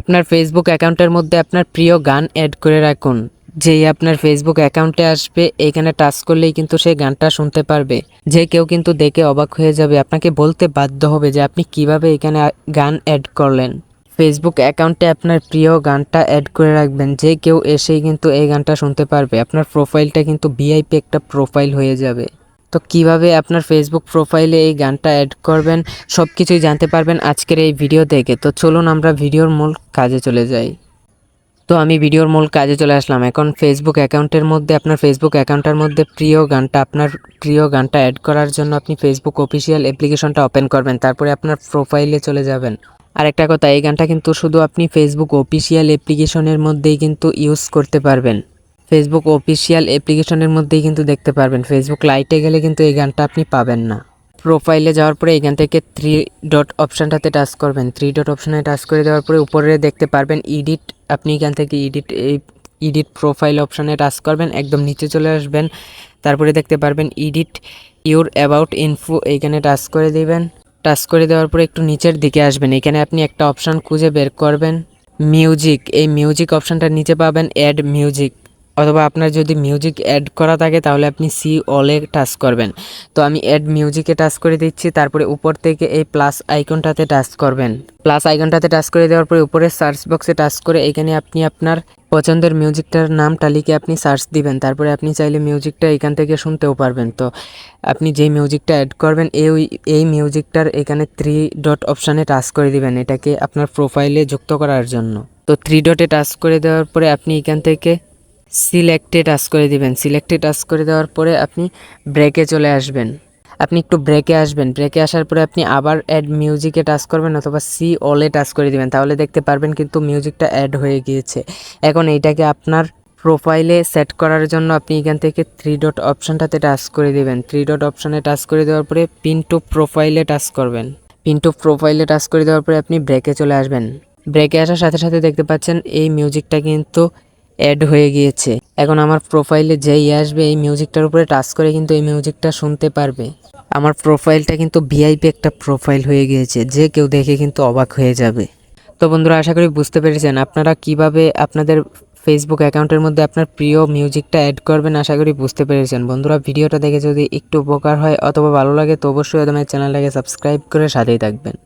আপনার ফেসবুক অ্যাকাউন্টের মধ্যে আপনার প্রিয় গান অ্যাড করে রাখুন। যেই আপনার ফেসবুক অ্যাকাউন্টে আসবে, এখানে টাচ করলেই কিন্তু সেই গানটা শুনতে পারবে। যে কেউ কিন্তু দেখে অবাক হয়ে যাবে, আপনাকে বলতে বাধ্য হবে যে আপনি কীভাবে এখানে গান অ্যাড করলেন। ফেসবুক অ্যাকাউন্টে আপনার প্রিয় গানটা অ্যাড করে রাখবেন, যে কেউ এসেই কিন্তু এই গানটা শুনতে পারবে। আপনার প্রোফাইলটা কিন্তু ভিআইপি একটা প্রোফাইল হয়ে যাবে। তো কীভাবে আপনার ফেসবুক প্রোফাইলে এই গানটা অ্যাড করবেন সব কিছুই জানতে পারবেন আজকের এই ভিডিও দেখে। তো চলুন আমরা ভিডিওর মূল কাজে চলে যাই। তো আমি ভিডিওর মূল কাজে চলে আসলাম। এখন ফেসবুক অ্যাকাউন্টের মধ্যে, আপনার ফেসবুক অ্যাকাউন্টের মধ্যে প্রিয় গানটা, আপনার প্রিয় গানটা অ্যাড করার জন্য আপনি ফেসবুক অফিসিয়াল অ্যাপ্লিকেশনটা ওপেন করবেন, তারপরে আপনার প্রোফাইলে চলে যাবেন। আরেকটা কথা, এই গানটা কিন্তু শুধু আপনি ফেসবুক অফিসিয়াল অ্যাপ্লিকেশনের মধ্যেই কিন্তু ইউজ করতে পারবেন। ফেসবুক অফিসিয়াল অ্যাপ্লিকেশনের মধ্যেই কিন্তু দেখতে পারবেন। ফেসবুক লাইটে গেলে কিন্তু এই গানটা আপনি পাবেন না। প্রোফাইলে যাওয়ার পরে এখান থেকে থ্রি ডট অপশানটাতে টাচ করবেন। থ্রি ডট অপশানে টাচ করে দেওয়ার পরে উপরে দেখতে পারবেন এডিট আপনি এখান থেকে এডিট এই এডিট প্রোফাইল অপশানে টাচ করবেন, একদম নিচে চলে আসবেন। তারপরে দেখতে পারবেন এডিট ইউর অ্যাবাউট ইনফো এইখানে টাচ করে দিবেন। টাচ করে দেওয়ার পরে একটু নিচের দিকে আসবেন। এখানে আপনি একটা অপশান খুঁজে বের করবেন। মিউজিক এই মিউজিক অপশানটার নিচে পাবেন অ্যাড মিউজিক অথবা আপনার যদি মিউজিক অ্যাড করা থাকে, তাহলে আপনি সি অলে টাচ করবেন। তো আমি অ্যাড মিউজিকে টাচ করে দিচ্ছি, তারপরে উপর থেকে এই প্লাস আইকনটাতে টাচ করবেন। প্লাস আইকনটাতে টাচ করে দেওয়ার পরে উপরে সার্চ বক্সে টাচ করে এখানে আপনি আপনার পছন্দের মিউজিকটার নাম তালিকে আপনি সার্চ দিবেন। তারপরে আপনি চাইলে মিউজিকটা এখান থেকে শুনতেও পারবেন। তো আপনি যেই মিউজিকটা অ্যাড করবেন, এই এই মিউজিকটার এখানে থ্রি ডট অপশানে টাচ করে দিবেন, এটাকে আপনার প্রোফাইলে যুক্ত করার জন্য। তো থ্রি ডটে টাচ করে দেওয়ার পরে আপনি এখান থেকে সিলেক্টে টাচ করে দিবেন। সিলেক্টে টাচ করে দেওয়ার পরে আপনি ব্রেকে চলে আসবেন। আপনি একটু ব্রেকে আসবেন। ব্রেকে আসার পরে আপনি আবার অ্যাড মিউজিকে টাচ করবেন অথবা সি অলে টাচ করে দিবেন। তাহলে দেখতে পারবেন কিন্তু মিউজিকটা অ্যাড হয়ে গিয়েছে। এখন এইটাকে আপনার প্রোফাইলে সেট করার জন্য আপনি এখান থেকে থ্রি ডট অপশানটাতে টাচ করে দিবেন। থ্রি ডট অপশানে টাচ করে দেওয়ার পরে পিন টু প্রোফাইলে টাচ করবেন। পিন টু প্রোফাইলে টাচ করে দেওয়ার পরে আপনি ব্রেকে চলে আসবেন। ব্রেকে আসার সাথে সাথে দেখতে পাচ্ছেন এই মিউজিকটা কিন্তু অ্যাড হয়ে গিয়েছে। এখন আমার প্রোফাইলে যেই আসবে, এই মিউজিকটার উপরে টাচ করে কিন্তু এই মিউজিকটা শুনতে পারবে। আমার প্রোফাইলটা কিন্তু ভিআইপি একটা প্রোফাইল হয়ে গিয়েছে, যে কেউ দেখে কিন্তু অবাক হয়ে যাবে। তো বন্ধুরা, আশা করি বুঝতে পেরেছেন আপনারা কীভাবে আপনাদের ফেসবুক অ্যাকাউন্টের মধ্যে আপনার প্রিয় মিউজিকটা অ্যাড করবেন, আশা করি বুঝতে পেরেছেন। বন্ধুরা, ভিডিওটা দেখে যদি একটু উপকার হয় অথবা ভালো লাগে, তো অবশ্যই আমার চ্যানেলটাকে সাবস্ক্রাইব করে সাথেই থাকবেন।